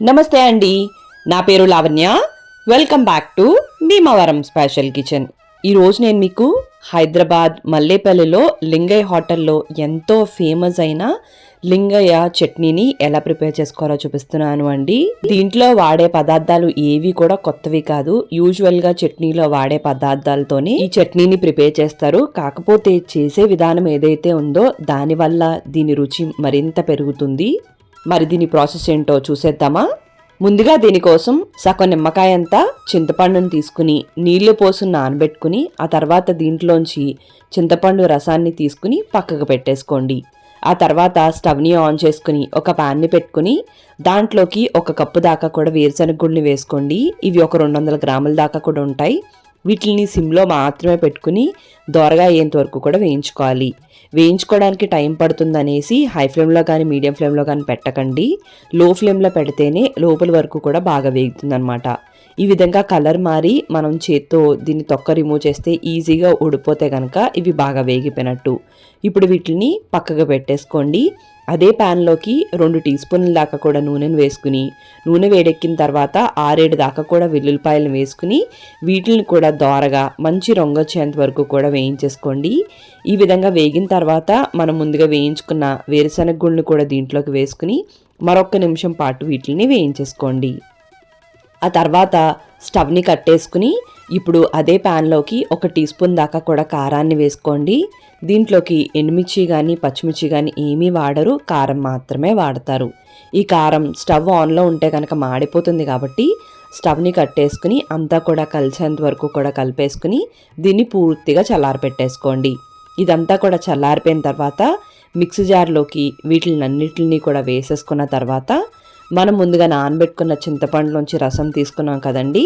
నమస్తే అండి. నా పేరు Lavanya. Welcome back to Bhimavaram special kitchen ఈరోజు నేను మీకు హైదరాబాద్ మల్లేపల్లిలో లింగయ్య హోటల్లో ఎంతో ఫేమస్ అయిన లింగయ్య చట్నీని ఎలా ప్రిపేర్ చేసుకోవాలో చూపిస్తున్నాను అండి. దీంట్లో వాడే పదార్థాలు ఏవి కూడా కొత్తవి కాదు. యూజువల్గా చట్నీలో వాడే పదార్థాలతోనే ఈ చట్నీని ప్రిపేర్ చేస్తారు. కాకపోతే చేసే విధానం ఏదైతే ఉందో దానివల్ల దీని రుచి మరింత పెరుగుతుంది. మరి దీని ప్రాసెస్ ఏంటో చూసేద్దామా? ముందుగా దీనికోసం సగం నిమ్మకాయ అంతా చింతపండును తీసుకుని నీళ్ళు పోసి నానబెట్టుకుని ఆ తర్వాత దీంట్లోంచి చింతపండు రసాన్ని తీసుకుని పక్కకు పెట్టేసుకోండి. ఆ తర్వాత స్టవ్ని ఆన్ చేసుకుని ఒక ప్యాన్ని పెట్టుకుని దాంట్లోకి ఒక కప్పు దాకా కూడా వేరుశనగ గుడిని వేసుకోండి. ఇవి ఒక రెండు వందల గ్రాముల దాకా కూడా ఉంటాయి. వీటిని సిమ్లో మాత్రమే పెట్టుకుని దోరగా అయ్యేంత వరకు కూడా వేయించుకోవాలి. వేయించుకోవడానికి టైం పడుతుందనేసి హై ఫ్లేమ్లో కానీ మీడియం ఫ్లేమ్లో కానీ పెట్టకండి. లో ఫ్లేమ్లో పెడితేనే లోపల వరకు కూడా బాగా వేగుతుందన్నమాట. ఈ విధంగా కలర్ మారి మనం చేత్తో దీన్ని తొక్క రిమూవ్ చేస్తే ఈజీగా ఊడిపోతే కనుక ఇవి బాగా వేగిపోయినట్టు. ఇప్పుడు వీటిని పక్కగా పెట్టేసుకోండి. అదే ప్యాన్లోకి రెండు టీ స్పూన్ల దాకా కూడా నూనెను వేసుకుని నూనె వేడెక్కిన తర్వాత ఆరేడు దాకా కూడా వెల్లుల్లిపాయలను వేసుకుని వీటిని కూడా దోరగా మంచి రంగు వచ్చేంత వరకు కూడా వేయించేసుకోండి. ఈ విధంగా వేగిన తర్వాత మనం ముందుగా వేయించుకున్న వేరుశనగ గుళ్ళని కూడా దీంట్లోకి వేసుకుని మరొక నిమిషం పాటు వీటిని వేయించేసుకోండి. ఆ తర్వాత స్టవ్ని కట్టేసుకుని ఇప్పుడు అదే ప్యాన్లోకి ఒక టీ స్పూన్ దాకా కూడా కారాన్ని వేసుకోండి. దీంట్లోకి ఎండుమిర్చి కానీ పచ్చిమిర్చి కానీ ఏమీ వాడరు కారం మాత్రమే వాడతారు. ఈ కారం స్టవ్ ఆన్లో ఉంటే కనుక మాడిపోతుంది కాబట్టి స్టవ్ని కట్టేసుకుని అంతా కూడా కలిసేంత వరకు కూడా కలిపేసుకుని దీన్ని పూర్తిగా చల్లారపెట్టేసుకోండి. ఇదంతా కూడా చల్లారిపోయిన తర్వాత మిక్సీ జార్లోకి వీటిని అన్నిటిని కూడా వేసేసుకున్న తర్వాత మనం ముందుగా నానబెట్టుకున్న చింతపండులోంచి రసం తీసుకున్నాం కదండి.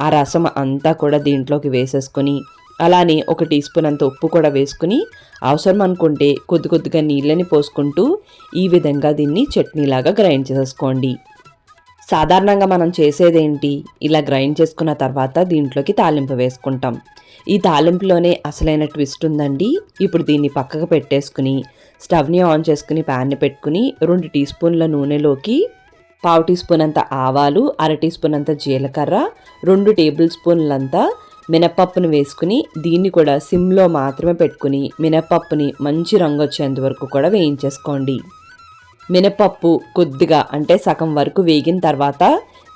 ఆ రసం అంతా కూడా దీంట్లోకి వేసేసుకుని అలానే ఒక టీ స్పూన్ అంత ఉప్పు కూడా వేసుకుని అవసరం అనుకుంటే కొద్ది కొద్దిగా నీళ్ళని పోసుకుంటూ ఈ విధంగా దీన్ని చట్నీలాగా గ్రైండ్ చేసేసుకోండి. సాధారణంగా మనం చేసేదేంటి? ఇలా గ్రైండ్ చేసుకున్న తర్వాత దీంట్లోకి తాలింపు వేసుకుంటాం. ఈ తాలింపులోనే అసలైన ట్విస్ట్ ఉందండి. ఇప్పుడు దీన్ని పక్కకు పెట్టేసుకుని స్టవ్ని ఆన్ చేసుకుని ప్యాన్ని పెట్టుకుని రెండు టీ స్పూన్ల నూనెలోకి పావు టీ స్పూన్ అంత ఆవాలు అర టీ స్పూన్ అంత జీలకర్ర రెండు టేబుల్ స్పూన్లంతా మినపప్పును వేసుకుని దీన్ని కూడా సిమ్లో మాత్రమే పెట్టుకుని మినపప్పుని మంచి రంగు వచ్చేంత వరకు కూడా వేయించేసుకోండి. మినపప్పు కొద్దిగా అంటే సగం వరకు వేగిన తర్వాత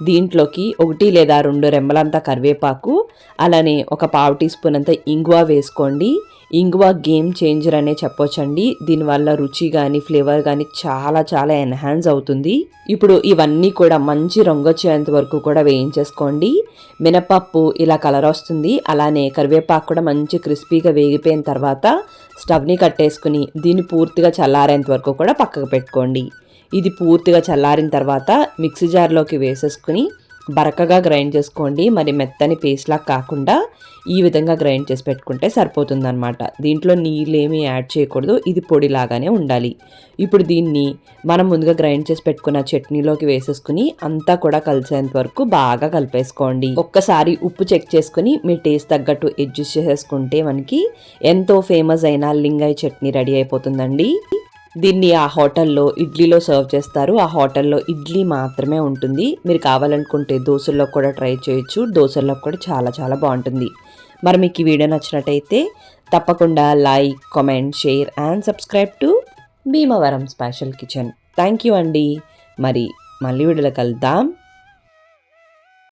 దీంట్లోకి ఒకటి లేదా రెండు రెమ్మలంతా కరివేపాకు అలానే ఒక పావు టీ స్పూన్ అంత ఇంగువ వేసుకోండి. ఇంగువ గేమ్ చేంజర్ అనే చెప్పొచ్చండి. దీనివల్ల రుచి కానీ ఫ్లేవర్ కానీ చాలా చాలా ఎన్హాన్స్ అవుతుంది. ఇప్పుడు ఇవన్నీ కూడా మంచి రంగు వచ్చేంత వరకు కూడా వేయించేసుకోండి. మినపప్పు ఇలా కలర్ వస్తుంది. అలానే కరివేపాకు కూడా మంచి క్రిస్పీగా వేగిపోయిన తర్వాత స్టవ్ని కట్టేసుకుని దీన్ని పూర్తిగా చల్లారేంత వరకు కూడా పక్కకు పెట్టుకోండి. ఇది పూర్తిగా చల్లారిన తర్వాత మిక్సీ జార్లోకి వేసేసుకుని బరకగా గ్రైండ్ చేసుకోండి. మరి మెత్తని పేస్ట్లా కాకుండా ఈ విధంగా గ్రైండ్ చేసి పెట్టుకుంటే సరిపోతుందన్నమాట. దీంట్లో నీళ్ళేమీ యాడ్ చేయకూడదు. ఇది పొడిలాగానే ఉండాలి. ఇప్పుడు దీన్ని మనం ముందుగా గ్రైండ్ చేసి పెట్టుకున్న చట్నీలోకి వేసేసుకుని అంతా కూడా కలిసేంత వరకు బాగా కలిపేసుకోండి. ఒక్కసారి ఉప్పు చెక్ చేసుకుని మీ టేస్ట్ తగ్గట్టు అడ్జస్ట్ చేసేసుకుంటే మనకి ఎంతో ఫేమస్ అయిన లింగాయ చట్నీ రెడీ అయిపోతుందండి. దీన్ని ఆ హోటల్లో ఇడ్లీలో సర్వ్ చేస్తారు. ఆ హోటల్లో ఇడ్లీ మాత్రమే ఉంటుంది. మీరు కావాలనుకుంటే దోశల్లో కూడా ట్రై చేయొచ్చు. దోశల్లో కూడా చాలా చాలా బాగుంటుంది. మరి మీకు ఈ వీడియో నచ్చినట్టయితే తప్పకుండా like comment share and subscribe to Bhimavaram special kitchen. Thank you అండి. మరి మళ్ళీ వీడియోలో కలుద్దాం.